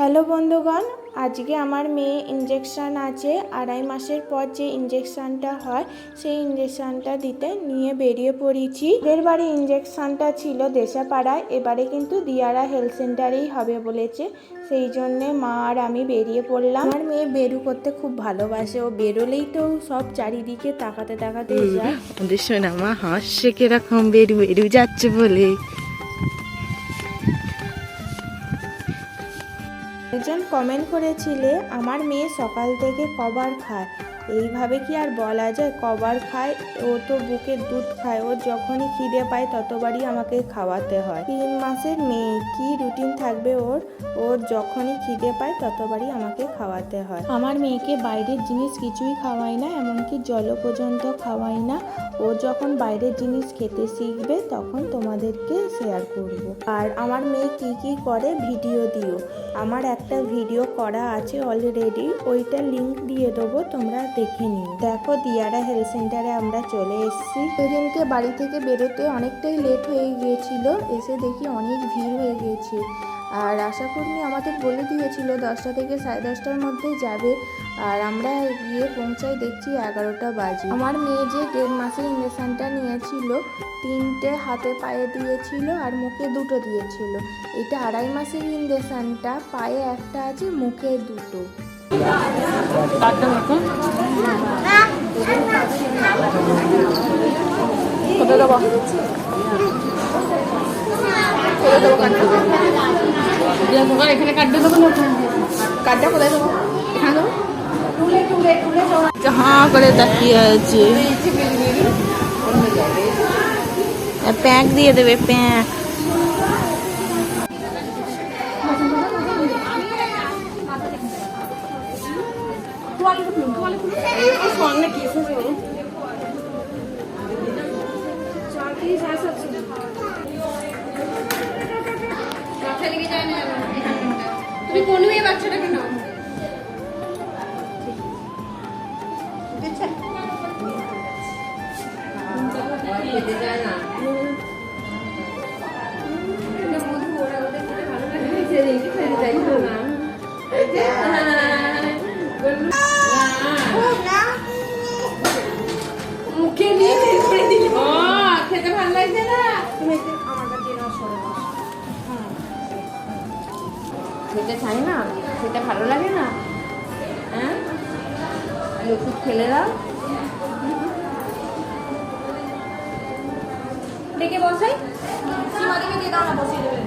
Hello বন্ধুগণ, আজকে আমার মেয়ে ইঞ্জেকশান আছে। আড়াই মাসের পর যে ইঞ্জেকশানটা হয়, সেই ইঞ্জেকশানটা দিতে নিয়ে বেরিয়ে পড়েছি। এদের বাড়ি ইঞ্জেকশানটা ছিল দেশাপাড়ায়, এবারে কিন্তু দিয়ারা হেলথ সেন্টারেই হবে বলেছে। সেই জন্যে মা আর আমি বেরিয়ে পড়লাম। আমার মেয়ে বেরু করতে খুব ভালোবাসে। ও বেরোলেই তো সব চারিদিকে তাকাতে তাকাতে যায়। শোনা মা হাসছে কীরকম বেরু বেরু যাচ্ছে বলে। একজন কমেন্ট করেছিলে আমার মেয়ে সকাল থেকে কবার খায়। এইভাবে কি আর বলা যায়? কবার খায়, ও তো বুকে দুধ খায়। ও যখনই খিদে পায়, ততবারই আমাকে খাওয়াতে হয়। তিন মাসের মেয়ে, কি রুটিন থাকবে ওর? ওর যখনই খিদে পায়, ততবারই আমাকে খাওয়াতে হয়। আমার মেয়েকে বাইরের জিনিস কিছুই খাওয়াই না, এমনকি জল পর্যন্ত খাওয়াই না। ও যখন বাইরের জিনিস খেতে শিখবে, তখন তোমাদেরকে শেয়ার করব। আর আমার মেয়ে কি কি করে, ভিডিও দিও। আমার একটা ভিডিও করা আছে অলরেডি ওইটা লিংক দিয়ে দেবো, তোমরা দেখে নিও দেখো, দিয়ারা হেলথ সেন্টারে আমরা চলে এসেছি। সেদিনকে বাড়ি থেকে বেরোতে অনেকটাই লেট হয়ে গিয়েছিল, এসে দেখি অনেক ভিড় হয়ে গিয়েছে। আর আশাকর্মী আমাদের বলে দিয়েছিল, দশটা থেকে সাড়ে দশটার মধ্যে যাবে। আর আমরা গিয়ে পৌঁছাই দেখছি এগারোটা বাজে। আমার মেয়ে যে দেড় মাসের ইঞ্জেকশনটা নিয়েছিল, তিনটে হাতে পায়ে দিয়েছিল আর মুখে দুটো দিয়েছিল। এটা আড়াই মাসের ইঞ্জেকশনটা, পায়ে একটা আছে, মুখে দুটো। কত দেবো? এখানে কাটতে দেবো না? কার্ডটা কোথায় দেবো? এখানে দেবো? হাঁ করে তাকিয়ে আছে। দিয়ে দেবে, প্যাক। তুমি কোন মেয়ে বাচ্চাটাকে নাও? মুখে খেতে না? তুমি আমার কাছে নাও সরে খেতে চাই না? খেতে ভালো লাগে না? হ্যাঁ? ওষুধ খেলে দাও। ডেকে বসাই। সীমাদিকে দিয়ে দাও না বসিয়ে দেবে।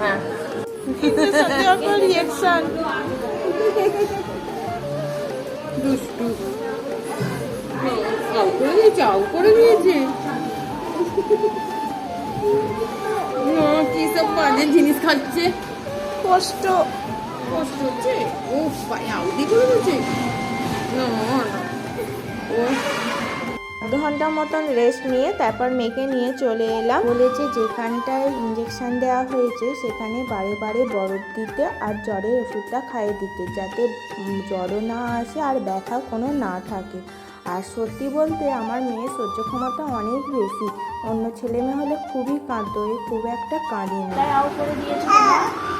হ্যাঁ। দুষ্টু। আউ করে দিয়েছে আউ করে দিয়েছে না, কি সব বাজে জিনিস খাচ্ছে? কষ্ট। কষ্ট হচ্ছে? ও পায়ে আউদি করে দিয়েছে না। ও ঘণ্টা মতন রেস্ট নিয়ে তারপর মেয়েকে নিয়ে চলে এলাম। বলেছে যেখানটায় ইঞ্জেকশন দেওয়া হয়েছে সেখানে বারে বারে বরফ দিতে আর জ্বরের ওষুধটা খাইয়ে দিতে যাতে জ্বরও না আসে আর ব্যথা কোনো না থাকে। আর সত্যি বলতে আমার মেয়ের সহ্য ক্ষমতা অনেক বেশি। অন্য ছেলে মেয়ে হলে খুবই কাঁদতো, এ খুব একটা কাঁদে না আউ করে দিয়েছে।